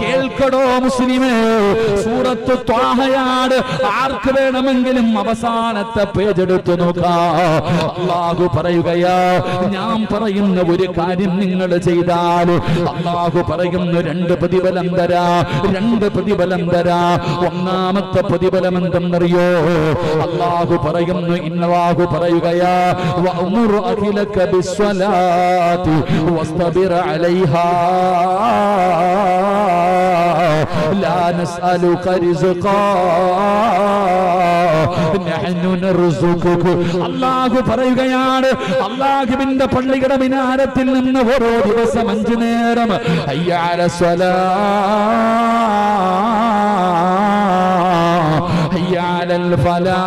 കേൾക്കടോ മുസ്ലിമേ. സൂറത്ത് ത്വാഹയാണ്. ആർക്ക് വേണമെങ്കിലും അവസാനത്തെ പേജ് എടുത്തു നോക്കാം. അള്ളാഹു പറയുകയാ ഞാൻ പറയുന്ന ഒരു കാര്യം നിങ്ങൾ ചെയ്താൽ. അള്ളാഹു പറയുന്നു രണ്ട് പ്രതിഫലം തരാ രണ്ട് പ്രതിഫലം തരാ. ഒന്നാമത്തെ പ്രതിഫലം എന്തെന്നറിയോ? അള്ളാഹു പറയുന്നു ഇന്നവാഹു പറയുകയാ അലൈഹാ. لا نسألك رزقا نحن نرزقك അള്ളാഹു പറയുകയാണ് അള്ളാഹുവിന്റെ പള്ളിയുടെ മിനാരത്തിൽ നിന്ന് ഓരോ ദിവസം അഞ്ചു നേരം അയ്യാല സ്വലാ അയ്യാലൽ ഫലാ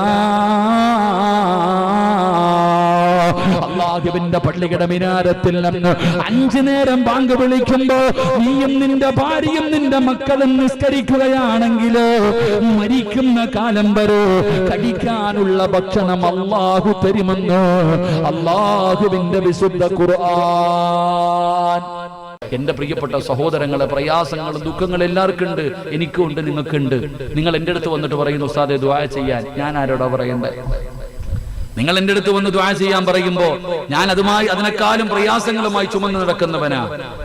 അള്ളാഹുവിന്റെ പള്ളിയുടെ മിനാരത്തിൽ നിന്ന് അഞ്ചു നേരം ബാങ്ക് വിളിക്കുമ്പോ നീയും നിന്റെ ഭാര്യയും നിന്റെ മക്കളും നിസ്കരിക്കുകയാണെങ്കിൽ മരിക്കുന്ന കാലം വരെ കടിക്കാനുള്ള ഭക്ഷണം അള്ളാഹു തരുമെന്ന് അള്ളാഹുവിന്റെ വിശുദ്ധ ഖുർആൻ. എന്റെ പ്രിയപ്പെട്ട സഹോദരങ്ങളെ പ്രയാസങ്ങളും ദുഃഖങ്ങളും എല്ലാവർക്കും ഉണ്ട് എനിക്കും ഉണ്ട്. നിങ്ങൾക്കുണ്ട് നിങ്ങൾ എന്റെ അടുത്ത് വന്നിട്ട് പറയുന്നു ഉസ്താദെ ദ്വാ ചെയ്യാൻ. ഞാൻ ആരോടാ പറയണ്ടേ? നിങ്ങൾ എന്റെ അടുത്ത് വന്ന് ദ്വാ ചെയ്യാൻ പറയുമ്പോൾ ഞാൻ അതുമായി അതിനേക്കാളും പ്രയാസങ്ങളുമായി ചുമന്ന് നടക്കുന്നവനാ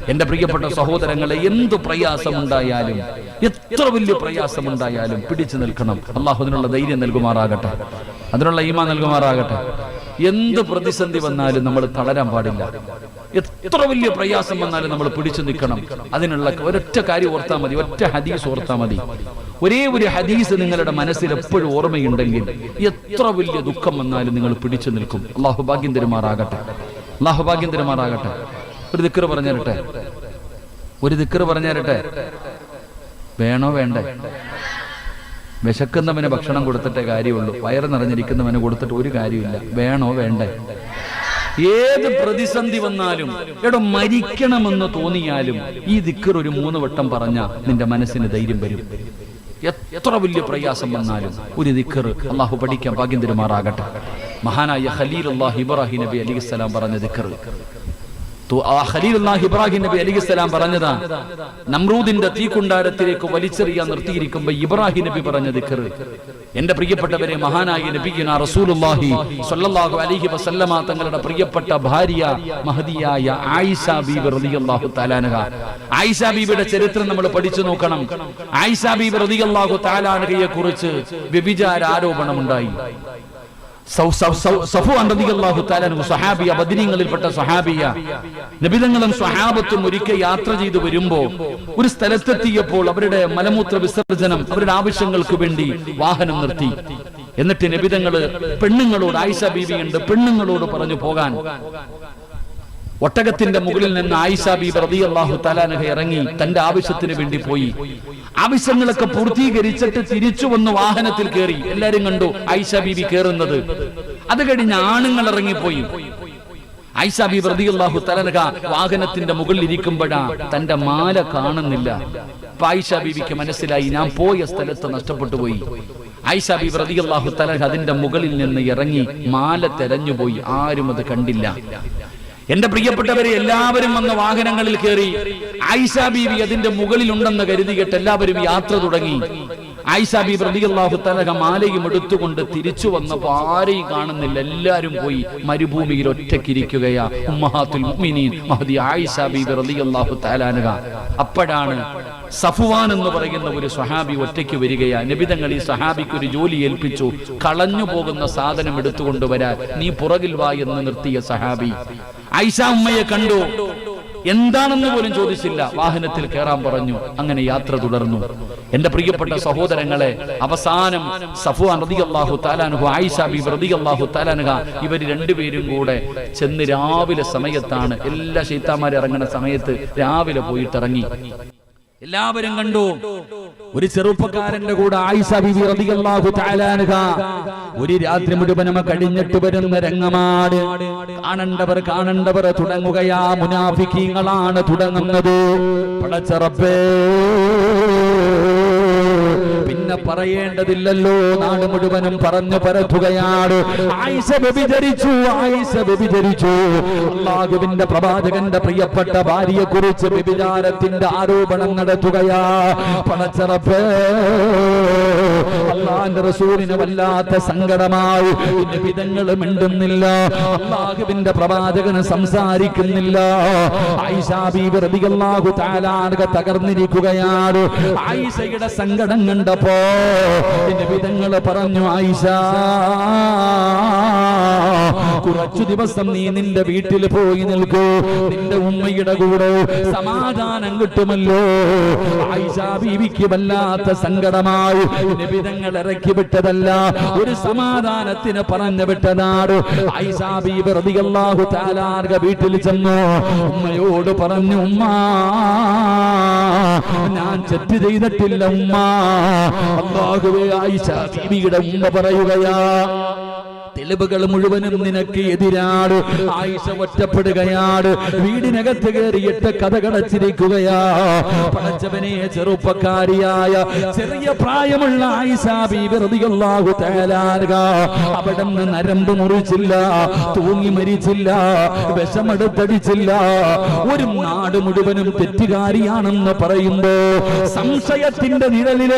എന്റെ പ്രിയപ്പെട്ട സഹോദരങ്ങളെ എന്ത് പ്രയാസമുണ്ടായാലും എത്ര വലിയ പ്രയാസമുണ്ടായാലും പിടിച്ചു നിൽക്കണം. അള്ളാഹു അതിനുള്ള ധൈര്യം നൽകുമാറാകട്ടെ. അതിനുള്ള ഈമ നൽകുമാറാകട്ടെ. എന്ത് പ്രതിസന്ധി വന്നാലും നമ്മൾ തളരാൻ പാടില്ല. എത്ര വലിയ പ്രയാസം വന്നാലും നമ്മൾ പിടിച്ചു നിൽക്കണം. അതിനുള്ള ഒരൊറ്റ കാര്യം ഓർത്താൽ മതി ഒറ്റ ഹദീസ് ഓർത്താൽ മതി. ഒരേ ഒരു ഹദീസ് നിങ്ങളുടെ മനസ്സിൽ എപ്പോഴും ഓർമ്മയുണ്ടെങ്കിൽ എത്ര വലിയ ദുഃഖം വന്നാലും നിങ്ങൾ പിടിച്ചു നിൽക്കും. അള്ളാഹു ഭാഗ്യം തരുമാറാകട്ടെ. അള്ളാഹു ഭാഗ്യം തരുമാറാകട്ടെ. ഒരു ദിക്കർ പറഞ്ഞേരട്ടെ ഒരു ദിക്കർ പറഞ്ഞേരട്ടെ വേണോ വേണ്ടേ? വിശക്കുന്നവന് ഭക്ഷണം കൊടുത്തിട്ടേ കാര്യമുള്ളൂ. വയറ് നിറഞ്ഞിരിക്കുന്നവന് കൊടുത്തിട്ട് ഒരു കാര്യമില്ല. വേണോ വേണ്ടേ? ഏത് പ്രതിസന്ധി വന്നാലും എടോ മരിക്കണമെന്ന് തോന്നിയാലും ഈ ദിക്കർ ഒരു മൂന്ന് വട്ടം പറഞ്ഞ നിന്റെ മനസ്സിന് ധൈര്യം വരും. എത്ര വലിയ പ്രയാസം വന്നാലും ഒരു ദിക്കർ അള്ളാഹു പഠിക്കാൻ ഭാഗ്യം തരുമാറാകട്ടെ. മഹാനായ ഖലീൽ അള്ളാഹ് ഇബ്രാഹിം നബി അലി സ്വലാം പറഞ്ഞ ദിക്കർ ഖലീലുല്ലാഹി ഇബ്രാഹിം നബി അലൈഹി സ്വലാം പറഞ്ഞതാ നമ്രൂദിന്റെ തീക്കുണ്ടാരത്തിലേക്ക് വലിച്ചെറിയാൻ നിർത്തിയിരിക്കുമ്പോ ഇബ്രാഹിം നബി പറഞ്ഞ ദിക്കർ. എന്റെ പ്രിയപ്പെട്ടവരെ മഹാനായ നബിഗിന റസൂലുള്ളാഹി സ്വല്ലല്ലാഹു അലൈഹി വസല്ലമ തങ്ങളുടെ പ്രിയപ്പെട്ട ഭാര്യ മഹദിയായ ആയിഷ ബീബി റളിയല്ലാഹു തആലാനഹ. ആയിഷ ബീബിയുടെ ചരിത്രം നമ്മൾ പഠിച്ചു നോക്കണം. ആയിഷ ബീബി റളിയല്ലാഹു തആലാനഹയെ കുറിച്ച് വ്യഭിചാര ആരോപണമുണ്ടായി. സഹാബിയ ബദിനീങ്ങളിൽപ്പെട്ട സഹാബിയ നബിതങ്ങളും സ്വഹാബത്തും ഒരിക്കൽ യാത്ര ചെയ്തു വരുമ്പോ ഒരു സ്ഥലത്തെത്തിയപ്പോൾ അവരുടെ മലമൂത്ര വിസർജനം അവരുടെ ആവശ്യങ്ങൾക്ക് വേണ്ടി വാഹനം നിർത്തി. എന്നിട്ട് നബിതങ്ങൾ പെണ്ണുങ്ങളോട് ആയിഷ ബീവിയുണ്ട് പെണ്ണുങ്ങളോട് പറഞ്ഞു പോകാൻ. ഒട്ടകത്തിന്റെ മുകളിൽ നിന്ന് ആയിഷ പ്രതി അള്ളാഹു തലാനഹ ഇറങ്ങി തന്റെ ആവശ്യത്തിന് വേണ്ടി പോയി. ആവശ്യങ്ങളൊക്കെ പൂർത്തീകരിച്ചിട്ട് തിരിച്ചു വന്ന് വാഹനത്തിൽ കയറി. എല്ലാരും കണ്ടു ആയിഷ ബീബി കയറുന്നത് അത് കഴിഞ്ഞ് ആണുങ്ങൾ ഇറങ്ങിപ്പോയി. ആയിഷ പ്രതി അള്ളാഹു തആലാനഹ വാഹനത്തിന്റെ മുകളിൽ ഇരിക്കുമ്പോഴാ തന്റെ മാല കാണുന്നില്ല. അപ്പൊ ആയിഷ ബീബിക്ക് മനസ്സിലായി ഞാൻ പോയ സ്ഥലത്ത് നഷ്ടപ്പെട്ടു പോയി. ഐഷ ബി പ്രതി അള്ളാഹു തആലാനഹ അതിന്റെ മുകളിൽ നിന്ന് ഇറങ്ങി മാല തെരഞ്ഞുപോയി. ആരും അത് കണ്ടില്ല. എന്റെ പ്രിയപ്പെട്ടവരെ എല്ലാവരും വന്ന വാഹനങ്ങളിൽ കയറി. ആയിഷ ബീവി അതിന്റെ മുകളിൽ ഉണ്ടെന്ന് കരുതിയിട്ട് എല്ലാവരും യാത്ര തുടങ്ങി. ആയിഷ ബീബി തലക മാലയും എടുത്തുകൊണ്ട് തിരിച്ചു വന്നപ്പോ ആരെയും കാണുന്നില്ല. എല്ലാരും പോയി മരുഭൂമിയിൽ ഒറ്റക്കിരിക്കുകയാ. ഉമ്മഹാത്തുൽ മുഅ്മിനീൻ മഹദി അപ്പോഴാണ് സഫുവാൻ എന്ന് പറയുന്ന ഒരു സഹാബി ഒറ്റയ്ക്ക് വരികയാ. നബിതങ്ങൾ ഈ സഹാബിക്ക് ഒരു ജോലി ഏൽപ്പിച്ചു. കളഞ്ഞു പോകുന്ന സാധനം എടുത്തുകൊണ്ട് വരാൻ. നീ പുറകിൽ വാ എന്ന് നിർത്തിയ സഹാബി ഐഷ ഉമ്മയെ കണ്ടു. എന്താണെന്ന് പോലും ചോദിച്ചില്ല. വാഹനത്തിൽ കയറാൻ പറഞ്ഞു. അങ്ങനെ യാത്ര തുടർന്നു. എന്റെ പ്രിയപ്പെട്ട സഹോദരങ്ങളെ അവസാനം സഫുവാൻ റളിയല്ലാഹു താലാനുഹു ആയിഷ ബീബി റളിയല്ലാഹു താലാനുഹ ഇവർ രണ്ടുപേരും കൂടെ ചെന്ന് രാവിലെ സമയത്താണ് എല്ലാ ശൈത്താന്മാരും ഇറങ്ങുന്ന സമയത്ത് രാവിലെ പോയിട്ട് ഇറങ്ങി എല്ലാവരും കണ്ടു. ഒരു ചെറുപ്പക്കാരന്റെ കൂടെ ആയിഷ ബിബി റളിയല്ലാഹു തആല അൻഹ. ഒരു രാത്രി മുഴുവനും കഴിഞ്ഞിട്ട് വരുന്ന രംഗമാണ്. കാണണ്ടവർ കാണണ്ടവർ തുടങ്ങുകയാ. മുനാഫിക്കീങ്ങളാണ് തുടങ്ങുന്നത്. പടച്ചറപ്പേ പിന്നെ പറയേണ്ടതില്ലല്ലോ. നാട് മുഴുവനും പറഞ്ഞു പരത്തുകയാണ്. ആയിഷ വ്യഭിചരിച്ചു ആയിഷ വ്യഭിചരിച്ചു അള്ളാഹുവിന്റെ പ്രവാചകന്റെ പ്രിയപ്പെട്ട ഭാര്യയെ കുറിച്ച് വ്യഭിചാരത്തിന്റെ ആരോപണം നടത്തുകയാ. പണച്ചറപ്പ് അള്ളാന്റെ റസൂലിന് വല്ലാത്ത സങ്കടമായി. വിധങ്ങൾ മിണ്ടുന്നില്ല. അള്ളാഹുവിന്റെ പ്രവാചകന് സംസാരിക്കുന്നില്ല. ആയിഷ ബീബി റളിയല്ലാഹു തആലാർക തകർന്നിരിക്കുകയാണ്. ആയിഷയുടെ സങ്കടം കണ്ടപ്പോ വിധങ്ങൾ പറഞ്ഞു ആയിഷ. കുറച്ചു ദിവസം നീ നിന്റെ വീട്ടിൽ പോയി നിൽക്കൂ. നിന്റെ ഉമ്മയുടെ കൂടെ സമാധാനം കിട്ടുമല്ലോ. ബീവിക്ക് വല്ലാത്ത സങ്കടമായി. നിബിധങ്ങൾ ഇറക്കി വിട്ടതല്ല ഒരു സമാധാനത്തിന് പറഞ്ഞു വിട്ടതാണ്. ആയിഷ ബീബി താലാർഗ വീട്ടിൽ ചെന്നു. ഉമ്മയോട് പറഞ്ഞു ഉമ്മ ഞാൻ തെറ്റ് ചെയ്തിട്ടില്ല ഉമ്മ. അള്ളാഹുവേ ആയിഷ ബീവിയുടെ ഉമ്മ പറയുകയാ തെളിവുകൾ മുഴുവനും നിനക്ക് എതിരാട്. ആയിഷ ഒറ്റപ്പെടുകയാണ് വീടിനകത്ത് കയറിയിട്ട് കഥ കടച്ചിരിക്കുകയാ പടച്ചവനെ ചെറുപ്പക്കാരിയായ ചെറിയ പ്രായമുള്ള ആയിഷ അവിടെ നിന്ന് നരമ്പ് മുറിച്ചില്ല തൂങ്ങി മരിച്ചില്ല വിഷമെടുത്തടിച്ചില്ല. ഒരു നാട് മുഴുവനും തെറ്റുകാരിയാണെന്ന് പറയുമ്പോ സംശയത്തിന്റെ നിഴലിൽ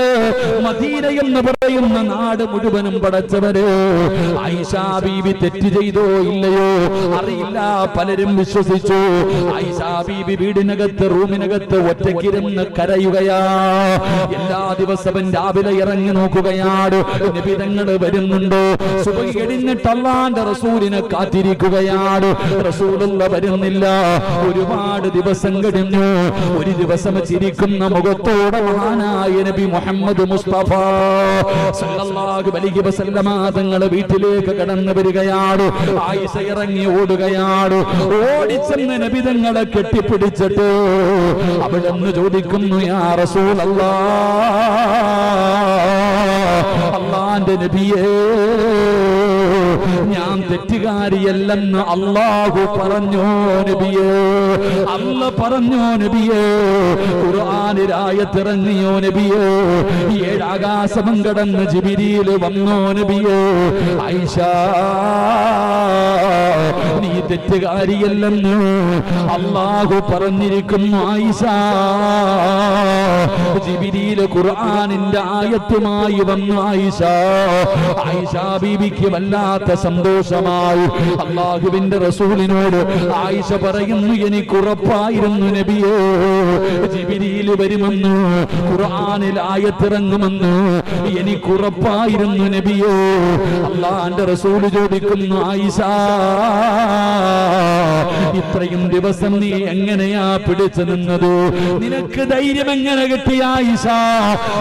മദീന എന്ന് പറയുന്ന നാട് മുഴുവനും പടച്ചവര് ആയിഷ ബീബി തെറ്റ് ചെയ്തോ ഇല്ലയോ? അറിയില്ല. പലരും വിശ്വസിച്ചു. ആയിഷ ബീബി വീടിനകത്ത് റൂമിനകത്ത് ഒറ്റക്കിരുന്ന് കരയുകയാ. എല്ലാ ദിവസവും രാവിലെ ഇറങ്ങി നോക്കുകയാണ്. നിബിതങ്ങൾ വരുന്നുണ്ടോ. അള്ളാന്റെ റസൂലിനെ കാത്തിരിക്കുകയാണ്. റസൂലുള്ള വരുന്നില്ല. ഒരുപാട് ദിവസം കഴിഞ്ഞു. ഒരു ദിവസം ചിരിക്കുന്ന മുഖത്തോടെ മഹാനായ നബി മുഹമ്മദ് മുസ്തഫ. സല്ലല്ലാഹു അലൈഹി വസല്ലമ തങ്ങളെ വീട്ടിലേക്ക് കടന്നു വരികയാണ് ആയിഷ ഇറങ്ങി ഓടുകയാണ് ഓടിച്ചെന്ന് നബിതങ്ങളെ കെട്ടിപ്പിടിച്ചിട്ട് അവളെന്ന് ചോദിക്കുന്നു യാ റസൂലല്ലാ അള്ളാന്റെ നബിയേ ഞാൻ തെറ്റുകാരിയല്ലെന്ന് അള്ളാഹു പറഞ്ഞോ നബിയേ. അല്ല പറഞ്ഞോ നബിയേ. ഖുർആനിരായത്തിറങ്ങിയോ നബിയേ. ഏഴാകാശമം കടന്ന് ജിബിരിയിൽ വന്നോ നബിയേ. ഐഷ നീ തെറ്റുകാരിയല്ലെന്ന് അള്ളാഹു പറഞ്ഞിരിക്കുന്നു ആയിഷ ജിബിരിയിൽ ഖുർആനിന്റെ ആയത്തുമായി വന്നു ആയിഷ ആയിഷ ബീബിക്ക് വല്ലാത്ത സന്തോഷമായി അള്ളാഹുവിന്റെ റസൂലിനോട് ആയിഷ പറയുന്നു എനിക്ക് ഉറപ്പായിരുന്നു നബിയോ. ജിബിരിയിൽ വരുമെന്ന് ഖുർആനിൽ ആയത്തിറങ്ങുമെന്ന് എനിക്ക് ഉറപ്പായിരുന്നു നബിയോ. അള്ളാന്റെ റസൂൽ ചോദിക്കുന്നു ആയിഷ ഇത്രയും ദിവസം നീ എങ്ങനെയാ പിടിച്ചു നിന്നത്? നിനക്ക് ധൈര്യം എങ്ങനെ കിട്ടി ആയിഷ?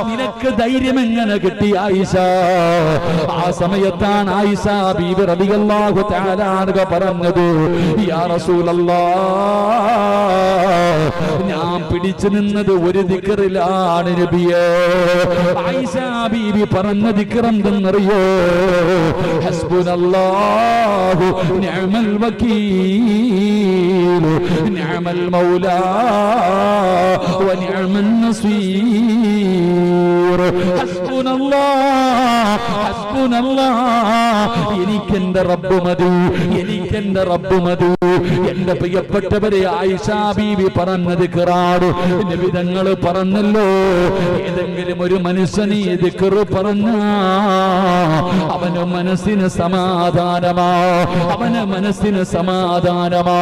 നിനക്ക് ധൈര്യം എങ്ങനെ കിട്ടി ആയിഷ? ആ സമയത്താണ് ആയിഷ ബീബി റളിയല്ലാഹു തആല പറഞ്ഞത് യാ റസൂലല്ലാഹ് ഞാൻ പിടിച്ചു നിന്നത് ഒരു ദിക്റിലാണ് നബിയേ. ആയിഷ ബീബി പറഞ്ഞ ദിക്ർ എന്തെന്നറിയോ? ഹസ്ബുനല്ലാഹു നിഅമൽ വകീൽ നിഅമൽ മൗലാ വനിഅമൻ നസീർ. ഹസ്ബുനല്ലാഹ് എനിക്കെന്റെ റബ്ബ് മതി എനിക്കെന്റെ റബ്ബ് മതി. എന്റെ പ്രിയപ്പെട്ടവരെ ആയിഷാ ബീവി പറഞ്ഞത് കിറാട്. വിധങ്ങൾ പറഞ്ഞല്ലോ ഏതെങ്കിലും ഒരു മനുഷ്യന് ഇത് കിറു പറഞ്ഞ അവന് മനസ്സിന് സമാധാനമാ അവന് മനസ്സിന് സമാധാനമാ.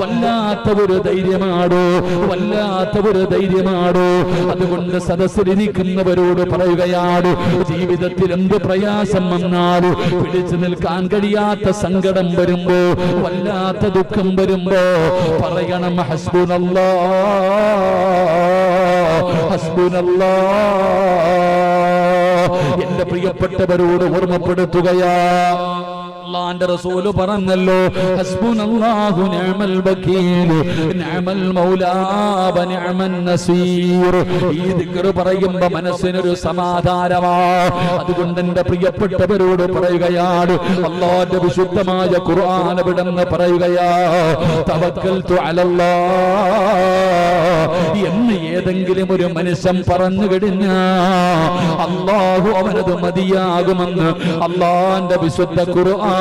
വല്ലാത്ത ഒരു ധൈര്യമാടോ വല്ലാത്ത ഒരു ധൈര്യമാടോ. അതുകൊണ്ട് സദസ്സിലിരിക്കുന്നവരോട് പറയുകയാണ് ജീവിതത്തിൽ എന്ത് പ്രയാസം വന്നാലും പിടിച്ചു നിൽക്കാൻ കഴിയാത്ത സങ്കടം വരുമ്പോ വല്ലാത്ത ദുഃഖം വരുമ്പോ പറയണം ഹസ്ബുനല്ലാ ഹസ്ബുനല്ലാ. എന്റെ പ്രിയപ്പെട്ടവരോട് ഓർമ്മപ്പെടുത്തുകയാ. അള്ളാന്റെ റസൂൽ പറഞ്ഞല്ലോ ഹസ്ബുനല്ലാഹു നിഅമൽ വകീൽ നിഅമൽ മൗലാ വ നിഅമൻ നസീർ. ഈ ദിക്ർ പറയുമ്പോൾ മനസ്സിനൊരു സമാധാനമാ. അതുകൊണ്ട് എന്റെ പ്രിയപ്പെട്ടവരോട് പറയുകയാണ് അള്ളാന്റെ വിശുദ്ധമായ ഖുർആൻ വിടന്ന് പറയുകയാ തവക്കൽതു അലല്ലാ. എന്ന് ഏതെങ്കിലും ഒരു മനുഷ്യൻ പറഞ്ഞു കഴിഞ്ഞ അള്ളാഹു അവനത് മതിയാകുമെന്ന് അള്ളാന്റെ വിശുദ്ധ ഖുർആൻ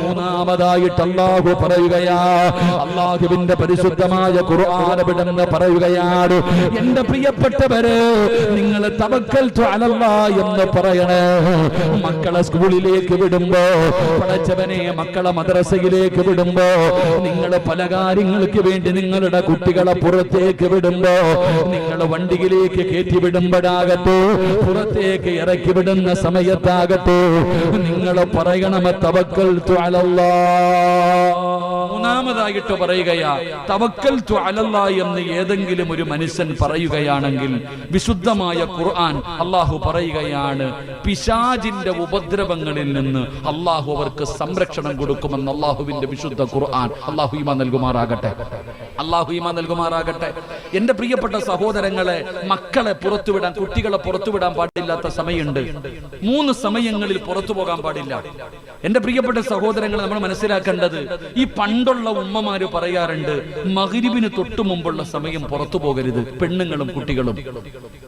മൂന്നാമതായിട്ട് അള്ളാഹു പറയുകയാ. അള്ളാഹുവിന്റെ പരിശുദ്ധമായ ഖുർആൻ വിടന്ന് പറയുകയാണ്. എന്റെ പ്രിയപ്പെട്ടവര് നിങ്ങൾ തവക്കൽ എന്ന് പറയണേ. മക്കളെ സ്കൂളിലേക്ക് വിടുമ്പോ പഠിച്ചവനെ മക്കളെ മദ്രസയിലേക്ക് വിടുമ്പോ നിങ്ങൾ പല കാര്യങ്ങൾക്ക് വേണ്ടി നിങ്ങളുടെ കുട്ടികളെ പുറത്തേക്ക് വിടുമ്പോ നിങ്ങൾ വണ്ടിയിലേക്ക് കയറ്റി വിടുമ്പോഴാകട്ടെ പുറത്തേക്ക് ഇറക്കി വിടുന്ന സമയത്താകട്ടെ നിങ്ങൾ പറയണമ തവക്കൽ അലല്ലാ മൂന്നാമതായിട്ട് പറയുകയാ തവക്കൽ അലല്ല എന്ന് ഏതെങ്കിലും ഒരു മനുഷ്യൻ പറയുകയാണെങ്കിൽ വിശുദ്ധമായ ഖുർആൻ അള്ളാഹു പറയുകയാണ് പിശാജിന്റെ ഉപദ്രവങ്ങളിൽ നിന്ന് അള്ളാഹു അവർക്ക് സംരക്ഷണം കൊടുക്കുമെന്ന് അള്ളാഹുവിന്റെ വിശുദ്ധ ഖുർആൻ അള്ളാഹു ഈമ നൽകുമാറാകട്ടെ. അള്ളാഹു ഈമ നൽകുമാറാകട്ടെ. എന്റെ പ്രിയപ്പെട്ട സഹോദരങ്ങളെ മക്കളെ പുറത്തുവിടാൻ കുട്ടികളെ പുറത്തുവിടാൻ പാടില്ലാത്ത സമയമുണ്ട്. മൂന്ന് സമയങ്ങളിൽ പുറത്തു പോകാൻ പാടില്ല. എന്റെ പ്രിയപ്പെട്ട സഹോദരങ്ങളെ നമ്മൾ മനസ്സിലാക്കേണ്ടത് ഈ പണ്ടുള്ള ഉമ്മമാര് പറയാറുണ്ട് മകരിബിന് തൊട്ടു മുമ്പുള്ള സമയം പുറത്തു പോകരുത് പെണ്ണുങ്ങളും കുട്ടികളും.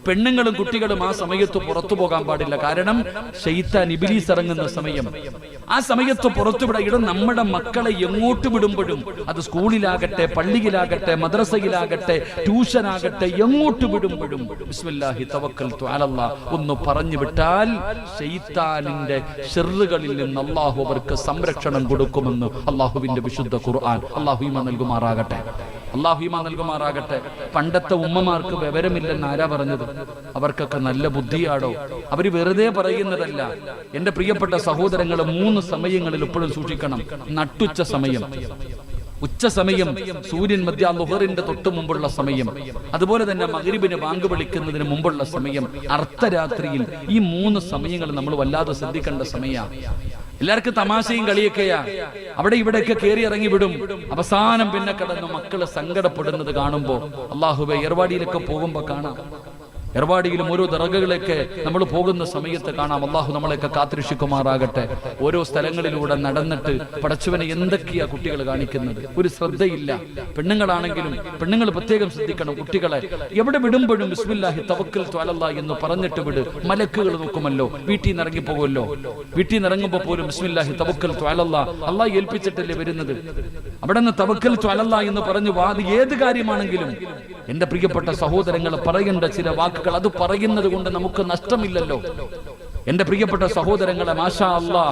പെണ്ണുങ്ങളും കുട്ടികളും ആ സമയത്ത് പുറത്തു പോകാൻ പാടില്ല. കാരണം ശൈത്താൻ ഇബിലീസ് ഇറങ്ങുന്ന സമയം. ആ സമയത്ത് പുറത്തുവിടാം ഇവിടെ നമ്മുടെ മക്കളെ എങ്ങോട്ട് വിടുമ്പോഴും അത് സ്കൂളിലാകട്ടെ പള്ളിയിലാകട്ടെ മദ്രസയിലാകട്ടെ ട്യൂഷനാകട്ടെ എങ്ങോട്ട് വിടുമ്പോഴും ബിസ്മില്ലാഹി തവക്കൽ ഒന്ന് പറഞ്ഞു വിട്ടാൽ ശൈത്താനിന്റെ ഷെറുകളിൽ നിന്ന് അള്ളാഹു അവർക്ക് സംരക്ഷണം കൊടുക്കുമെന്ന് അള്ളാഹുവിന്റെ വിശുദ്ധ ഖുർആൻ. അള്ളാഹുമ നൽകുമാറാകട്ടെ. അള്ളാഹുമ നൽകുമാറാകട്ടെ. പണ്ടത്തെ ഉമ്മമാർക്ക് വിവരമില്ലെന്ന് ആരാ പറഞ്ഞത്? അവർക്കൊക്കെ നല്ല ബുദ്ധിയാടോ? അവർ വെറുതെ പറയുന്നതല്ല. എന്റെ പ്രിയപ്പെട്ട സഹോദരങ്ങളെ മൂന്ന് സമയങ്ങളിൽ ഇപ്പോഴും സൂക്ഷിക്കണം. നട്ടുച്ച സമയം. ഉച്ച സമയം സൂര്യൻ മധ്യ ലുഹറിന്റെ തൊട്ട് മുമ്പുള്ള സമയം. അതുപോലെ തന്നെ മകരിബിന് ബാങ്ക് വിളിക്കുന്നതിന് മുമ്പുള്ള സമയം. അർദ്ധരാത്രിയിൽ ഈ മൂന്ന് സമയങ്ങൾ നമ്മൾ വല്ലാതെ ശ്രദ്ധിക്കേണ്ട സമയമാണ് എല്ലാവർക്കും തമാശയും കളിയൊക്കെയാ. അവിടെ ഇവിടെയൊക്കെ കയറി ഇറങ്ങി വിടും. അവസാനം പിന്നെ കടന്ന് മക്കൾ സങ്കടപ്പെടുന്നത് കാണുമ്പോ അള്ളാഹുബെ ഏർവാടിയിലൊക്കെ പോകുമ്പോ കാണാം. എർവാടിയിലും ഓരോ ദറകളിലേക്ക് നമ്മൾ പോകുന്ന സമയത്ത് കാണാം. അള്ളാഹു നമ്മളെയൊക്കെ കാത്തിരക്ഷിക്കുമാറാകട്ടെ. ഓരോ സ്ഥലങ്ങളിലൂടെ നടന്നിട്ട് പടച്ചുവനെ എന്തൊക്കെയാ കുട്ടികൾ കാണിക്കുന്നത്? ഒരു ശ്രദ്ധയില്ല. പെണ്ണുങ്ങളാണെങ്കിലും പെണ്ണുങ്ങൾ പ്രത്യേകം ശ്രദ്ധിക്കണം കുട്ടികളെ. എവിടെ വിടുമ്പോഴും ബിസ്മില്ലാഹി തവക്കൽ ത്വാലല്ല എന്ന് പറഞ്ഞിട്ട് വിട്. മലക്കുകൾ നോക്കുമല്ലോ. വീട്ടിൽ നിന്ന് ഇറങ്ങി പോകുമല്ലോ വീട്ടിൽ നിന്ന് ഇറങ്ങുമ്പോൾ പോലും ബിസ്മില്ലാഹി തവക്കൽ ത്വാലല്ല അള്ളാഹ് ഏൽപ്പിച്ചിട്ടല്ലേ വരുന്നത്? അവിടെ നിന്ന് തവക്കൽ ത്വാലല്ല എന്ന് പറഞ്ഞു വാത് ഏത് കാര്യമാണെങ്കിലും എന്റെ പ്രിയപ്പെട്ട സഹോദരങ്ങൾ പറയേണ്ട ചില വാക്കുകൾ അത് പറയുന്നത് കൊണ്ട് നമുക്ക് നഷ്ടമില്ലല്ലോ. എന്റെ പ്രിയപ്പെട്ട സഹോദരങ്ങളെ മാഷാ അല്ലാ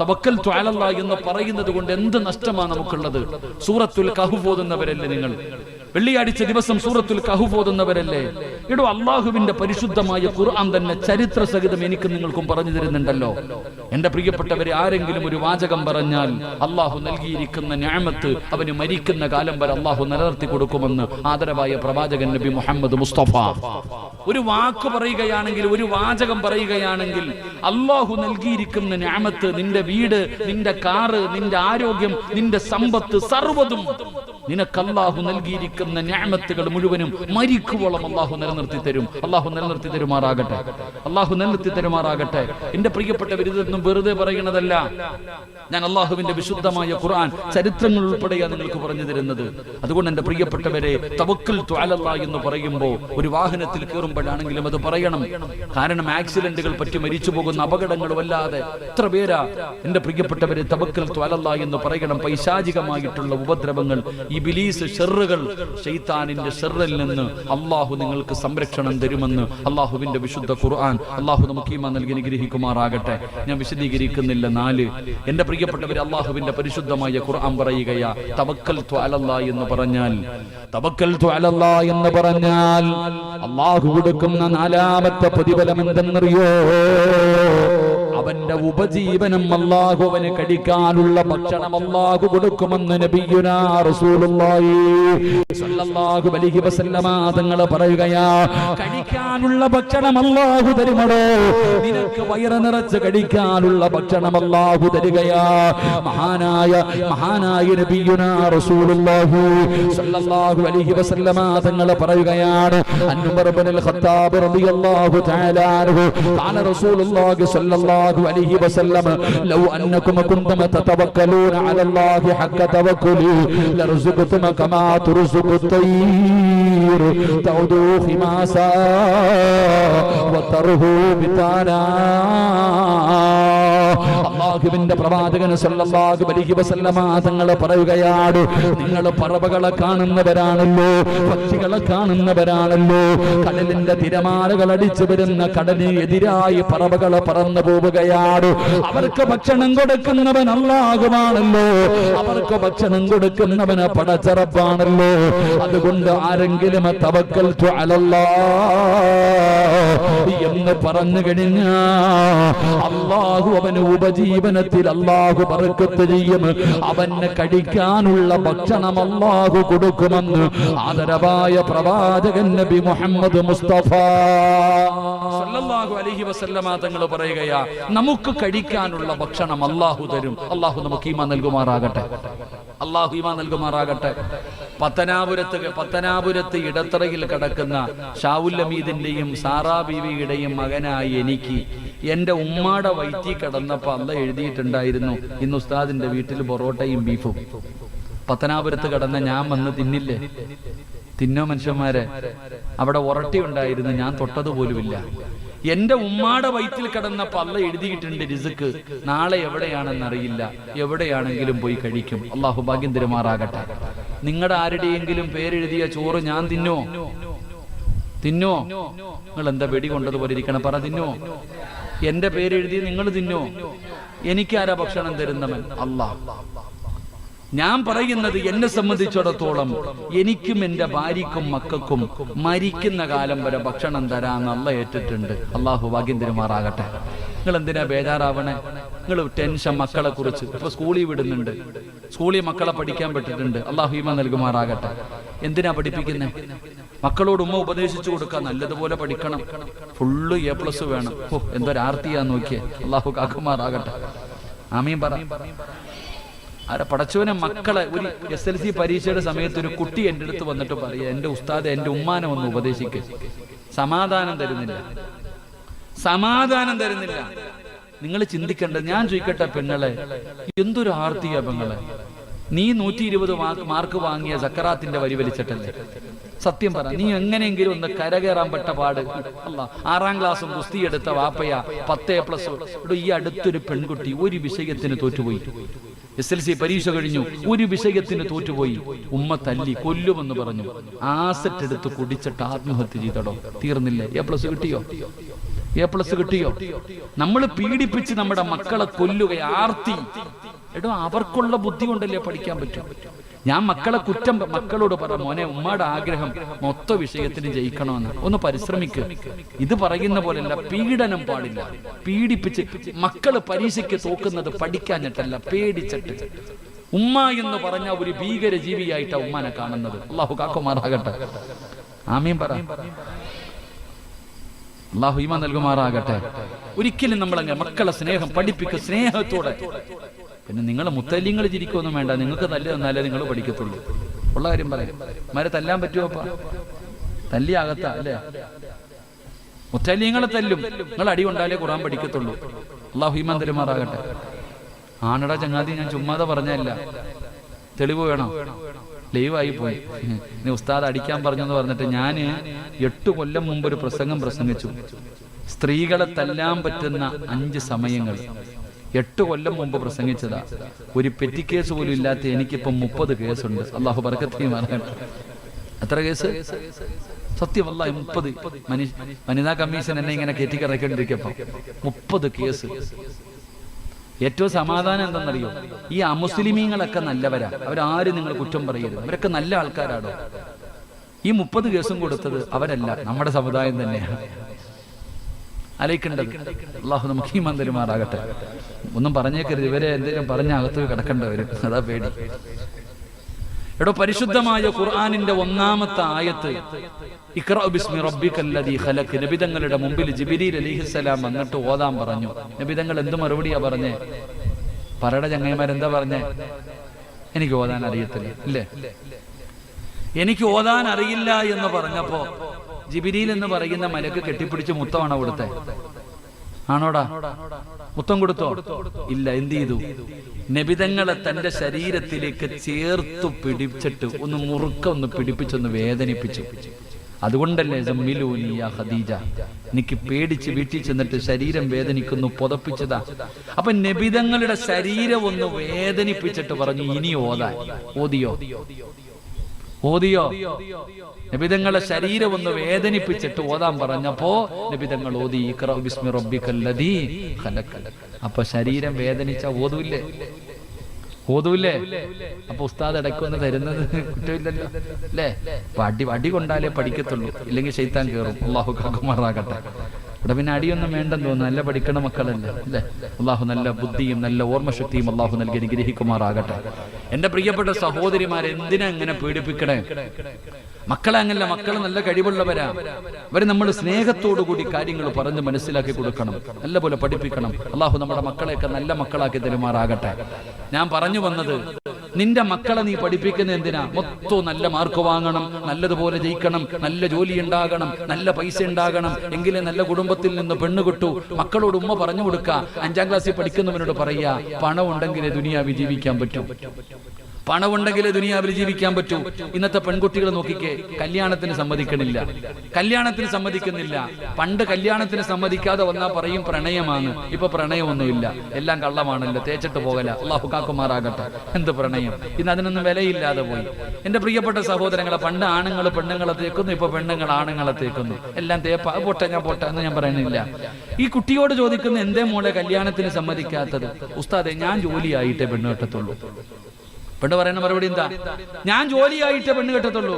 തവക്കൽ ത്വാലല്ല എന്ന് പറയുന്നത് കൊണ്ട് എന്ത് നഷ്ടമാണ് നമുക്കുള്ളത്? സൂറത്തുൽ കഹു പോതുന്നവരല്ലേ നിങ്ങൾ? വെള്ളിയാഴ്ച ദിവസം സൂറത്തുൽ കഹു പോതുന്നവരല്ലേ ഇടോ അള്ളാഹുവിന്റെ പരിശുദ്ധമായ ഖുർആൻ തന്നെ ചരിത്ര സഹിതം എനിക്ക് നിങ്ങൾക്കും പറഞ്ഞു തരുന്നുണ്ടല്ലോ. എന്റെ പ്രിയപ്പെട്ടവരെ ആരെങ്കിലും ഒരു വാചകം പറഞ്ഞാൽ അള്ളാഹു നൽകിയിരിക്കുന്ന ഞാമത്ത് അവന് മരിക്കുന്ന കാലം വരെ അള്ളാഹു നിലനിർത്തി കൊടുക്കുമെന്ന് ആദരവായ പ്രവാചകൻ നബി മുഹമ്മദ് മുസ്തഫ. ഒരു വാക്ക് പറയുകയാണെങ്കിൽ ഒരു വാചകം പറയുകയാണെങ്കിൽ അള്ളാഹു നൽകിയിരിക്കുന്ന ഞാമത്ത് നിന്റെ വീട് നിന്റെ കാറ് നിന്റെ ആരോഗ്യം നിന്റെ സമ്പത്ത് സർവതും നിനക്ക് അള്ളാഹു നൽകിയിരിക്കുന്ന ഞാമത്തുകൾ മുഴുവനും മരിക്കുവോളം അള്ളാഹു നിലനിർത്തി തരും അള്ളാഹു നിലനിർത്തി തരുമാറാകട്ടെ. അള്ളാഹു നിലനിർത്തി തരുമാറാകട്ടെ. എന്റെ പ്രിയപ്പെട്ട ഇതൊന്നും വെറുതെ പറയുന്നതല്ല. ഞാൻ അള്ളാഹുവിന്റെ വിശുദ്ധമായ ഖുർആൻ ചരിത്രങ്ങൾ ഉൾപ്പെടെയാണ് നിങ്ങൾക്ക് പറഞ്ഞു തരുന്നത്. അതുകൊണ്ട് എന്റെ പ്രിയപ്പെട്ടവരെ തവക്കൽ ത്വാലല്ല എന്ന് പറയുമ്പോൾ ഒരു വാഹനത്തിൽ കയറുമ്പോഴാണെങ്കിലും അത് പറയണം. കാരണം ആക്സിഡന്റുകൾ പറ്റി മരിച്ചു പോകുന്ന അപകടങ്ങൾ വല്ലാതെ. എത്ര പേരാ? എന്റെ പ്രിയപ്പെട്ടവരെ തവക്കൽ ത്വാലല്ല എന്ന് പറയണം. പൈശാചികമായിട്ടുള്ള ഉപദ്രവങ്ങൾ ഈ ബിലീസ് ഷെറുകൾ. ഷെയ്ത്താനിന്റെ ഷെറിൽ നിന്ന് അള്ളാഹു നിങ്ങൾക്ക് സംരക്ഷണം തരുമെന്ന് അള്ളാഹുവിന്റെ വിശുദ്ധ ഖുർആൻ. അള്ളാഹു നമുക്ക് ഈമാ നൽകി അനുഗ്രഹിക്കുമാറാകട്ടെ. ഞാൻ വിശദീകരിക്കുന്നില്ല. നാല് എന്റെ പ്രിയപ്പെട്ടവർ അള്ളാഹുവിന്റെ പരിശുദ്ധമായ ഖുർആൻ പറയുകയാ തവക്കൽ ത്വാലല്ല എന്ന് പറഞ്ഞാൽ തവക്കൽ ത്വാലല്ല എന്ന് പറഞ്ഞാൽ അള്ളാഹു കൊടുക്കുന്ന നാലാമത്തെ പ്രതിഫലം എന്തെന്നറിയോ? അവന്റെ ഉപജീവനം അള്ളാഹുവന് കടിക്കാനുള്ള ഭക്ഷണം അല്ലാഹു കൊടുക്കുമെന്ന് നബിയുനാ റസൂലുള്ളാഹി സല്ലല്ലാഹു അലൈഹി വസല്ലമ തങ്ങൾ പറയുകയാ കടിക്കാനുള്ള ഭക്ഷണം അല്ലാഹു തരുമടോ. നിനക്ക് വയറ് നിറച്ച് കഴിക്കാനുള്ള ഭക്ഷണം അല്ലാഹു തരികയാ. മഹാനായ മഹാനായ നബിയുനാ റസൂലുള്ളാഹു സല്ലല്ലാഹു അലൈഹി വസല്ലമ തങ്ങൾ പറയുകയാണ് അൻവർ ബിൻ ഖത്താബ് റളിയല്ലാഹു തആല അൻഹു റസൂലുള്ളാഹി സല്ലല്ലാഹു الله عليه وسلم لو انكم كنتم تتوكلون على الله حق توكله لرزقتم كما ترزق الطير تغدو خماسا وترهو بطانا അള്ളാഹുവിന്റെ പ്രവാചകൻ സല്ലല്ലാഹു അലൈഹി വസല്ലമ തങ്ങൾ പറയുകയാണ് നിങ്ങൾ പറവകളെ കാണുന്നവരാണല്ലോ പക്ഷികളെ കാണുന്നവരാണല്ലോ കടലിന്റെ തിരമാലകൾ അടിച്ചു വരുന്ന കടലിന് എതിരായി പറവകളെ പറന്നു പോവുകയാണ് അവർക്ക് ഭക്ഷണം കൊടുക്കുന്നവൻ അള്ളാഹുവാണല്ലോ അവർക്ക് ഭക്ഷണം കൊടുക്കുന്നവന് പടച്ചറപ്പാണല്ലോ അതുകൊണ്ട് ആരെങ്കിലും തവക്കൽ എന്ന് പറഞ്ഞു കഴിഞ്ഞാ അള്ളാഹു അവന് ഉപജീവനത്തിൽ അള്ളാഹു പറക്കത്ത് ചെയ്യും. അവന് കഴിക്കാനുള്ള ഭക്ഷണം അള്ളാഹു കൊടുക്കുമെന്ന് ആദരവായ പ്രവാചകൻ നബി മുഹമ്മദ് മുസ്തഫ. സല്ലല്ലാഹു അലൈഹി വസല്ലമ തങ്ങൾ പറയുകയാ നമുക്ക് കഴിക്കാനുള്ള ഭക്ഷണം അള്ളാഹു തരും. അള്ളാഹു നമുക്ക് ഈമാ നൽകുമാറാകട്ടെ. അള്ളാഹു ഈമാ നൽകുമാറാകട്ടെ. പത്തനാപുരത്ത് പത്തനാപുരത്ത് ഇടത്തറയിൽ കിടക്കുന്ന ഷാവുല്ലമീദിന്റെയും സാറാ ബീവിയുടെയും മകനായി എനിക്ക് എന്റെ ഉമ്മാടെ വയറ്റി കിടന്നപ്പോ അല്ല എഴുതിയിട്ടുണ്ടായിരുന്നു. ഇന്ന് ഉസ്താദിന്റെ വീട്ടിൽ പൊറോട്ടയും ബീഫും. പത്തനാപുരത്ത് കിടന്ന ഞാൻ വന്ന് തിന്നില്ലേ? തിന്നോ മനുഷ്യന്മാരെ? അവിടെ ഉറട്ടി ഉണ്ടായിരുന്നു ഞാൻ തൊട്ടത് പോലുമില്ല എന്റെ ഉമ്മാടെ വയറ്റിൽ കിടന്ന പല്ല എഴുതിയിട്ടുണ്ട് രിസുക്ക്. നാളെ എവിടെയാണെന്ന് അറിയില്ല. എവിടെയാണെങ്കിലും പോയി കഴിക്കും. അള്ളാഹു ഭാഗ്യം തിരുമാറാകട്ടെ നിങ്ങളുടെ ആരുടെയെങ്കിലും പേരെഴുതിയ ചോറ് ഞാൻ തിന്നോ? തിന്നോ? നിങ്ങൾ എന്താ വെടി കൊണ്ടതുപോലെ ഇരിക്കണം? പറ തിന്നോ? എന്റെ പേരെഴുതി നിങ്ങൾ തിന്നോ? എനിക്കാരാ ഭക്ഷണം തരുന്നവൻ? അള്ളാഹ് ഞാൻ പറയുന്നത് എന്നെ സംബന്ധിച്ചിടത്തോളം എനിക്കും എന്റെ ഭാര്യക്കും മക്കൾക്കും മരിക്കുന്ന കാലം വരെ ഭക്ഷണം തരാൻ നല്ല ഏറ്റിട്ടുണ്ട്. അള്ളാഹു ഭാഗ്യം തിരുമാറാകട്ടെ. നിങ്ങൾ എന്തിനാ ബേജാറാവണേ? നിങ്ങൾ ടെൻഷൻ മക്കളെ കുറിച്ച് ഇപ്പൊ സ്കൂളിൽ വിടുന്നുണ്ട്. സ്കൂളിൽ മക്കളെ പഠിക്കാൻ പറ്റിയിട്ടുണ്ട് അള്ളാഹു ഈമ നൽകുമാറാകട്ടെ. എന്തിനാ പഠിപ്പിക്കുന്നത് മക്കളോട് ഉമ്മ ഉപദേശിച്ചു കൊടുക്കാൻ നല്ലതുപോലെ പഠിക്കണം. ഫുള്ള് എ പ്ലസ് വേണം. ഓ എന്തൊരാർത്തിയാ നോക്കിയേ. അള്ളാഹു കാക്കുമാറാകട്ടെ. ആമീൻ പറ. ആരെ പടച്ചവനെ മക്കളെ ഒരു എസ് എൽ സി പരീക്ഷയുടെ സമയത്ത് ഒരു കുട്ടി എന്റെ അടുത്ത് വന്നിട്ട് പറയുക എന്റെ ഉസ്താദ് എന്റെ ഉമ്മാനെ ഒന്ന് ഉപദേശിക്ക്. സമാധാനം തരുന്നില്ല. സമാധാനം തരുന്നില്ല. നിങ്ങൾ ചിന്തിക്കേണ്ടത് ഞാൻ ചോദിക്കട്ടെ പെണ്ണളെ എന്തൊരു ആർത്തിയ പെങ്ങളെ. നീ നൂറ്റി ഇരുപത് മാർക്ക് വാങ്ങിയ സക്കറാത്തിന്റെ വരി വലിച്ചിട്ടല്ലേ? സത്യം പറ നീ എങ്ങനെയെങ്കിലും ഒന്ന് കരകയറാൻ പെട്ട പാട്. അല്ല ആറാം ക്ലാസ്സും കുസ്തി എടുത്ത വാപ്പയ പത്ത് പ്ലസ് ഈ അടുത്തൊരു പെൺകുട്ടി ഒരു വിഷയത്തിന് തോറ്റുപോയി. എസ് എൽ സി പരീക്ഷ കഴിഞ്ഞു ഒരു വിഷയത്തിന് തോറ്റുപോയി. ഉമ്മ തല്ലി കൊല്ലുമെന്ന് പറഞ്ഞു. ആസറ്റ് എടുത്ത് കുടിച്ചിട്ട് ആത്മഹത്യ ചെയ്തടോ. തീർന്നില്ലേ? എ പ്ലസ് കിട്ടിയോ? എ പ്ലസ് കിട്ടിയോ? നമ്മൾ പീഡിപ്പിച്ച് നമ്മുടെ മക്കളെ കൊല്ലുക ആർത്തി എടോ അവർക്കുള്ള ബുദ്ധി കൊണ്ടല്ലേ പഠിക്കാൻ പറ്റും? ഞാൻ മക്കളെ കുറ്റം മക്കളോട് പറ മോനെ ഉമ്മയുടെ ആഗ്രഹം മൊത്ത വിഷയത്തിന് ജയിക്കണമെന്ന്. ഒന്ന് പരിശ്രമിക്കുക ഇത് പറയുന്ന പോലെയല്ല പീഡനം പാടില്ല. പീഡിപ്പിച്ച് മക്കൾ പരീക്ഷയ്ക്ക് തോക്കുന്നത് പഠിക്കാഞ്ഞിട്ടല്ല പേടിച്ചിട്ട്. ഉമ്മ എന്ന് പറഞ്ഞ ഒരു ഭീകര ജീവിയായിട്ടാ ഉമ്മാനെ കാണുന്നത്. അള്ളാഹു കാക്കുമാറാകട്ടെ. ആമീൻ പറ. അള്ളാഹു ഈമ നൽകുമാറാകട്ടെ. ഒരിക്കലും നമ്മളങ്ങനെ മക്കളെ സ്നേഹം പഠിപ്പിക്കുക സ്നേഹത്തോടെ. പിന്നെ നിങ്ങൾ മുത്തല്യങ്ങൾ ചിരിക്കൊന്നും വേണ്ട. നിങ്ങൾക്ക് തല്ല് തന്നാലേ നിങ്ങൾ പഠിക്കത്തുള്ളൂ. ഉള്ള കാര്യം പറയാം. മാരെ തല്ലാൻ പറ്റുമോ അപ്പ? തല്ലി ആകത്ത അല്ലേ? മുത്തല്യങ്ങളെ തല്ലും. നിങ്ങൾ അടി കൊണ്ടാലേ ഖുറാൻ പഠിക്കത്തുള്ളൂ. അള്ളാഹു ഹീമാൻ തരുമാറാകട്ടെ ആണടാ ചങ്ങാതി ഞാൻ ചുമ്മാതെ പറഞ്ഞല്ല തെളിവ് വേണം. ലൈവായി പോയി. നീ ഉസ്താദ് അടിക്കാൻ പറഞ്ഞെന്ന് പറഞ്ഞിട്ട് ഞാൻ എട്ട് കൊല്ലം മുമ്പ് ഒരു പ്രസംഗം പ്രസംഗിച്ചു. സ്ത്രീകളെ തല്ലാൻ പറ്റുന്ന അഞ്ച് സമയങ്ങൾ. എട്ട് കൊല്ലം മുമ്പ് പ്രസംഗിച്ചതാ. ഒരു പെറ്റി കേസ് പോലും ഇല്ലാത്ത എനിക്കിപ്പം മുപ്പത് കേസുണ്ട്. അള്ളാഹു ബർക്കത്തി എത്ര കേസ്? സത്യമല്ല മുപ്പത്. വനിതാ കമ്മീഷൻ എന്നെ ഇങ്ങനെ കയറ്റിക്കിറക്കൊണ്ടിരിക്കപ്പോ മുപ്പത് കേസ്. ഏറ്റവും സമാധാനം എന്തെന്നറിയോ ഈ അമുസ്ലിമീങ്ങളൊക്കെ നല്ലവരാ. അവരാരും നിങ്ങൾ കുറ്റം പറയരുത്. അവരൊക്കെ നല്ല ആൾക്കാരാണോ ഈ മുപ്പത് കേസും കൊടുത്തത് അവരല്ല നമ്മുടെ സമുദായം തന്നെയാണ് അലയിക്കേണ്ടത്. അള്ളാഹു നമുക്ക് ഈ മന്ദിരമാറാകട്ടെ ഒന്നും പറഞ്ഞേക്കരുത്. ഇവരെ എന്തെങ്കിലും പറഞ്ഞ അകത്ത് കിടക്കേണ്ടവര് വരും. അതാ പേടി. എടോ പരിശുദ്ധമായ ഖുർആാനിന്റെ ഒന്നാമത്തെ ആയത്ത് ബിസ്മി റബ്ബിക്കല്ലദീ ഖലഖ്. നബിതങ്ങളുടെ മുമ്പിൽ ജിബിരി അലിഹിസ്സലാം വന്നിട്ട് ഓതാൻ പറഞ്ഞു. നബിതങ്ങൾ എന്ത് മറുപടിയാ പറഞ്ഞേ? പറയുടെ ചങ്ങന്മാരെന്താ പറഞ്ഞേ? എനിക്ക് ഓതാൻ അറിയത്തില്ല. ഇല്ലേ? എനിക്ക് ഓതാൻ അറിയില്ല എന്ന് പറഞ്ഞപ്പോ ജിബിരിയിൽ എന്ന് പറയുന്ന മലക്ക് കെട്ടിപ്പിടിച്ച് മുത്തമാണോ കൊടുത്തേ? ആണോടാ? മുത്തം കൊടുത്തോ? ഇല്ല എന്ത് ചെയ്തു? നബിതങ്ങളെ തന്റെ ശരീരത്തിലേക്ക് ചേർത്തു പിടിച്ചിട്ട് ഒന്ന് മുറുക്ക ഒന്ന് പിടിപ്പിച്ചൊന്ന് വേദനിപ്പിച്ചു. അതുകൊണ്ടല്ലേ ജമ്മിലൂനി ഖദീജ. എനിക്ക് പേടിച്ച് വീട്ടിൽ ചെന്നിട്ട് ശരീരം വേദനിക്കുന്നു പുതപ്പിച്ചതാ. അപ്പൊ നബിതങ്ങളുടെ ശരീരം ഒന്ന് വേദനിപ്പിച്ചിട്ട് പറഞ്ഞു ഇനി ഓതാൻ ഓതിയോ? ഓതിയോ? നബിതങ്ങളെ ശരീരം ഒന്ന് വേദനിപ്പിച്ചിട്ട് ഓതാൻ പറഞ്ഞപ്പോ നബിതങ്ങൾ ഓതി ബിസ്മി റബ്ബിക്കല്ലദീ ഖലഖ. അപ്പൊ ശരീരം വേദനിച്ച ഓതൂല്ലേ? ഓതൂല്ലേ? അപ്പൊ ഉസ്താദ് ഇടയ്ക്കൊന്ന് തരുന്നത് കുറ്റമില്ലല്ലോ. അല്ലേ? അടി അടി കൊണ്ടാലേ പഠിക്കത്തുള്ളൂ. ഇല്ലെങ്കിൽ ശൈത്താൻ കയറും അള്ളാഹു കാക്കുമാറാകട്ടെ ഇവിടെ പിന്നെ അടിയൊന്നും വേണ്ടെന്ന് തോന്നുന്നു. നല്ല പഠിക്കണ മക്കളല്ലേ? അല്ലേ? അള്ളാഹു നല്ല ബുദ്ധിയും നല്ല ഓർമ്മശക്തിയും അള്ളാഹു നൽകി അനുഗ്രഹിക്കുമാറാകട്ടെ. എന്റെ പ്രിയപ്പെട്ട സഹോദരിമാരെ എന്തിനാ ഇങ്ങനെ പീഡിപ്പിക്കണേ? മക്കളെ അങ്ങനല്ല മക്കൾ നല്ല കഴിവുള്ളവരാ. അവരെ നമ്മൾ സ്നേഹത്തോടു കൂടി കാര്യങ്ങൾ പറഞ്ഞ് മനസ്സിലാക്കി കൊടുക്കണം. നല്ലപോലെ പഠിപ്പിക്കണം. അള്ളാഹു നമ്മുടെ മക്കളെയൊക്കെ നല്ല മക്കളാക്കി തരുമാറാകട്ടെ. ഞാൻ പറഞ്ഞു വന്നത് നിന്റെ മക്കളെ നീ പഠിപ്പിക്കുന്ന എന്തിനാ? മൊത്തം നല്ല മാർക്ക് വാങ്ങണം നല്ലതുപോലെ ജയിക്കണം നല്ല ജോലി ഉണ്ടാകണം നല്ല പൈസ ഉണ്ടാകണം എങ്കിലേ നല്ല കുടുംബത്തിൽ നിന്ന് പെണ്ണ് കിട്ടൂ. മക്കളോട് ഉമ്മ പറഞ്ഞു കൊടുക്ക. അഞ്ചാം ക്ലാസ്സിൽ പഠിക്കുന്നവനോട് പറയാ പണം ഉണ്ടെങ്കിലേ ദുനിയാവി ജീവിക്കാൻ പറ്റൂ. പണമുണ്ടെങ്കിലേ ദുനിയാവിൽ ജീവിക്കാൻ പറ്റൂ. ഇന്നത്തെ പെൺകുട്ടികൾ നോക്കിക്കേ കല്യാണത്തിന് സമ്മതിക്കണില്ല. കല്യാണത്തിന് സമ്മതിക്കുന്നില്ല. പണ്ട് കല്യാണത്തിന് സമ്മതിക്കാതെ വന്നാൽ പറയും പ്രണയമാണ്. ഇപ്പൊ പ്രണയമൊന്നുമില്ല. എല്ലാം കള്ളമാണല്ലോ. തേച്ചിട്ട് പോകല. അള്ളാഹു കാക്കുമാറാകട്ടെ. എന്ത് പ്രണയം? ഇന്ന് അതിനൊന്നും വിലയില്ലാതെ പോയി. എന്റെ പ്രിയപ്പെട്ട സഹോദരങ്ങളെ പണ്ട് ആണുങ്ങൾ പെണ്ണുങ്ങളെ തേക്കുന്നു ഇപ്പൊ പെണ്ണുങ്ങൾ ആണുങ്ങളെ തേക്കുന്നു. എല്ലാം തേപ്പ. പോട്ടെ ഞാൻ പോട്ടെ എന്ന് ഞാൻ പറയുന്നില്ല. ഈ കുട്ടിയോട് ചോദിക്കുന്ന എന്തേ മോളെ കല്യാണത്തിന് സമ്മതിക്കാത്തത്? ഉസ്താദെ ഞാൻ ജോലിയായിട്ടേ പെണ്ണ് കെട്ടത്തുള്ളൂ പെണ്ണ് പറയുന്ന മറുപടി എന്താ? ഞാൻ ജോലിയായിട്ടേ പെണ്ണ് കെട്ടത്തുള്ളൂ.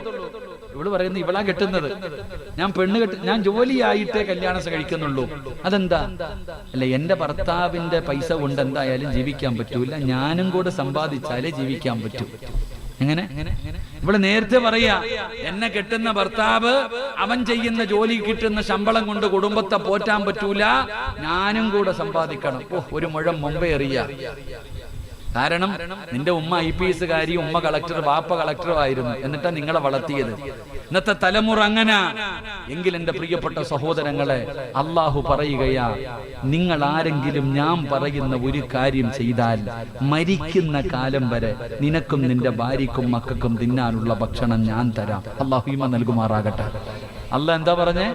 ഇവൾ പറയുന്നത് ഇവളാ കെട്ടുന്നത്. ഞാൻ പെണ്ണ് കെട്ട ഞാൻ ജോലിയായിട്ടേ കല്യാണം കഴിക്കുന്നുള്ളൂ. അതെന്താ? അല്ല എന്റെ ഭർത്താവിന്റെ പൈസ കൊണ്ട് എന്തായാലും ജീവിക്കാൻ പറ്റൂല. ഞാനും കൂടെ സമ്പാദിച്ചാലേ ജീവിക്കാൻ പറ്റൂ. എങ്ങനെ? ഇവിടെ നേരത്തെ പറയാ എന്നെ കെട്ടുന്ന ഭർത്താവ് അവൻ ചെയ്യുന്ന ജോലി കിട്ടുന്ന ശമ്പളം കൊണ്ട് കുടുംബത്തെ പോറ്റാൻ പറ്റൂല. ഞാനും കൂടെ സമ്പാദിക്കണം. ഒരു മുഴം മുമ്പേ എറിയ. കാരണം നിന്റെ ഉമ്മ ഐ പി എസ് കാരി ഉമ്മ കളക്ടർ വാപ്പ കളക്ടറും ആയിരുന്നു എന്നിട്ടാ നിങ്ങളെ വളർത്തിയത്. ഇന്നത്തെ തലമുറ അങ്ങനെ. എങ്കിൽ എന്റെ പ്രിയപ്പെട്ട സഹോദരങ്ങളെ അള്ളാഹു പറയുകയാ നിങ്ങൾ ആരെങ്കിലും ഞാൻ പറയുന്ന ഒരു കാര്യം ചെയ്താൽ മരിക്കുന്ന കാലം വരെ നിനക്കും നിന്റെ ഭാര്യക്കും മക്കൾക്കും തിന്നാനുള്ള ഭക്ഷണം ഞാൻ തരാം. അള്ളാഹു നൽകുമാറാകട്ടെ. അല്ല എന്താ പറഞ്ഞേ?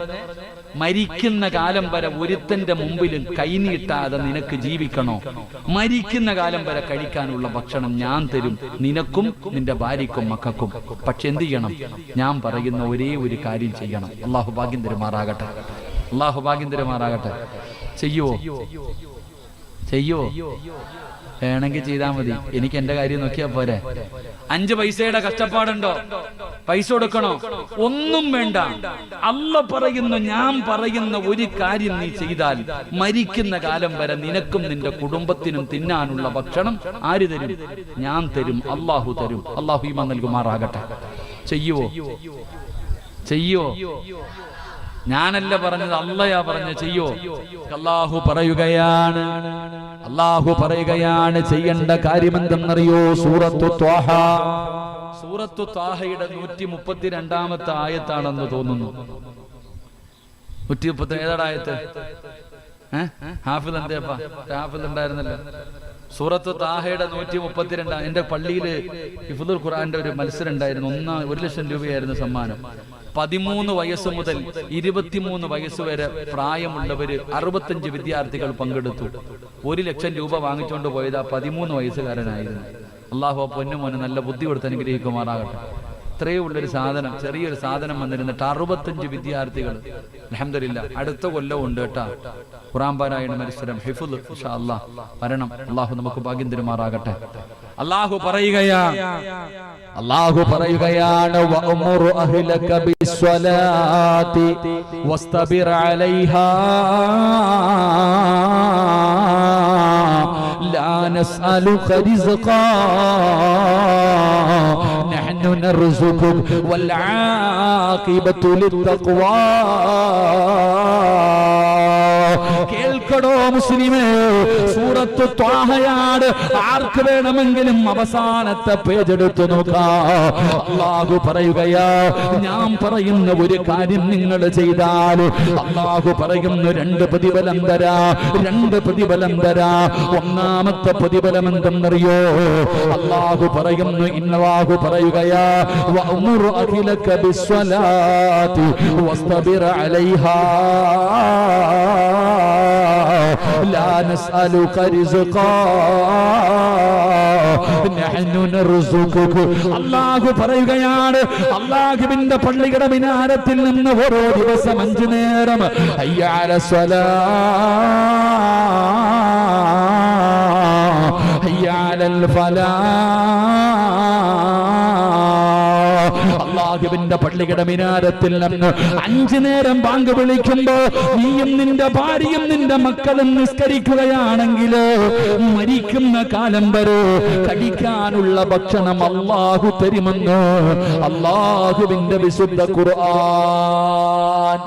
മരിക്കുന്ന കാലം വരെ ഒരുത്തന്റെ മുമ്പിലും കൈനീട്ടാതെ നിനക്ക് ജീവിക്കണോ? മരിക്കുന്ന കാലം വരെ കഴിക്കാനുള്ള ഭക്ഷണം ഞാൻ തരും. നിനക്കും നിന്റെ ഭാര്യക്കും മക്കൾക്കും. പക്ഷെ എന്ത് ചെയ്യണം? ഞാൻ പറയുന്ന ഒരേ ഒരു കാര്യം ചെയ്യണം. അള്ളാഹു ഭാഗ്യം തരുമാറാകട്ടെ. അള്ളാഹു ഭാഗ്യം തരുമാറാകട്ടെ. ചെയ്യുവോ ചെയ്യുവോ വേണമെങ്കിൽ ചെയ്താൽ മതി. എനിക്ക് എന്റെ കാര്യം നോക്കിയാ പോരെ. അഞ്ച് പൈസയുടെ കഷ്ടപ്പാടുണ്ടോ? പൈസ കൊടുക്കണോ? ഒന്നും വേണ്ട. അല്ല പറയുന്ന ഞാൻ പറയുന്ന ഒരു കാര്യം നീ ചെയ്താൽ മരിക്കുന്ന കാലം വരെ നിനക്കും നിന്റെ കുടുംബത്തിനും തിന്നാനുള്ള ഭക്ഷണം ആര് തരും? ഞാൻ തരും. അള്ളാഹു തരും. അള്ളാഹു നൽകുമാറാകട്ടെ. ചെയ്യുവോ ചെയ്യോ? ഞാനല്ല പറഞ്ഞത് അല്ലയാ പറഞ്ഞ ചെയ്യോ? അള്ളാഹു പറയുകയാണ്. അള്ളാഹു പറയുകയാണ് ചെയ്യേണ്ട കാര്യമെന്തെന്നറിയോ? സൂറത്തു ത്വാഹ. സൂറത്തു ത്വാഹയുടെ നൂറ്റി മുപ്പത്തിരണ്ടാമത്തെ ആയത്താണെന്ന് തോന്നുന്നു. നൂറ്റി മുപ്പത്തി ഏതാടാ ആയത്ത്? ഹാഫിൽ എന്തേപ്പാ? ഹാഫിൽ ഉണ്ടായിരുന്നല്ലോ. സൂറത്ത് താഹയുടെ നൂറ്റി മുപ്പത്തിരണ്ടാം എന്റെ പള്ളിയിൽ ഇഫുദുൽ ഖുറാന്റെ ഒരു മത്സരം ഉണ്ടായിരുന്നു ഒന്നാ ഒരു ലക്ഷം രൂപയായിരുന്നു സമ്മാനം. പതിമൂന്ന് വയസ്സ് മുതൽ ഇരുപത്തിമൂന്ന് വയസ്സ് വരെ പ്രായമുള്ളവര് അറുപത്തഞ്ച് വിദ്യാർത്ഥികൾ പങ്കെടുത്തു. ഒരു ലക്ഷം രൂപ വാങ്ങിച്ചുകൊണ്ട് പോയത് ആ പതിമൂന്ന് വയസ്സുകാരനായിരുന്നു. അള്ളാഹു പൊന്നുമോന് നല്ല ബുദ്ധി കൊടുത്ത് അനുഗ്രഹിക്കുമാറാകട്ടെ. ഇത്രയേ ഉള്ളൊരു സാധനം ചെറിയൊരു സാധനം വന്നിരുന്നിട്ട് അറുപത്തഞ്ച് വിദ്യാർത്ഥികൾ അലഹമില്ല അടുത്ത കൊല്ലം ഉണ്ട് കേട്ടാ. ഖുറാൻ പാരായണ മത്സരം ഹിഫുദ് ഇൻഷാ അല്ലാഹ് വരണം അള്ളാഹു നമുക്ക് ഭാഗ്യം തരുമാറാകട്ടെ അള്ളാഹു പറയുകയാ അള്ളാഹു പറയുകയാണ് വഅ്മുർ അഹ്ലക ബിസ്വലാത്തി വസ്തബിർ അലൈഹാ لا نسألك رزقا نحن نرزقك والعاقبة للتقوى Oh, que കേൾക്കടോ മുസ്ലിമേ സൂറത്തു ത്വാഹയാണ്. ആർക്ക് വേണമെങ്കിലും അവസാനത്തെ പേജ് എടുത്തു നോക്കാം. അള്ളാഹു പറയുകയാ ഞാൻ പറയുന്ന ഒരു കാര്യം നിങ്ങൾ ചെയ്താൽ. അള്ളാഹു പറയുന്ന രണ്ട് പ്രതിഫലം തരാ രണ്ട് പ്രതിഫലം തരാ ഒന്നാമത്തെ പ്രതിഫലം എന്തെന്നറിയോ? അള്ളാഹു പറയുന്നു ഇന്നവാഹു പറയുകയാ അലൈഹാ. لا نسألك رزقا نحن نرزقك അള്ളാഹു പറയുകയാണ് അള്ളാഹുവിന്റെ പള്ളിയുടെ മിനാരത്തിൽ നിന്ന് ഓരോ ദിവസം അഞ്ചു നേരം അയ്യാല സ്വലാ അയ്യാലൽ ഫലാ അള്ളാഹുവിന്റെ പള്ളിയുടെ മിനാരത്തിൽ നിന്ന് അഞ്ചു നേരം ബാങ്ക് വിളിക്കുമ്പോ നീയും നിന്റെ ഭാര്യയും നിന്റെ മക്കളും നിസ്കരിക്കുകയാണെങ്കിൽ മരിക്കുന്ന കാലം വരെ കടിക്കാനുള്ള ഭക്ഷണം അള്ളാഹു തരുമെന്ന് അള്ളാഹുവിന്റെ വിശുദ്ധ ഖുർആൻ.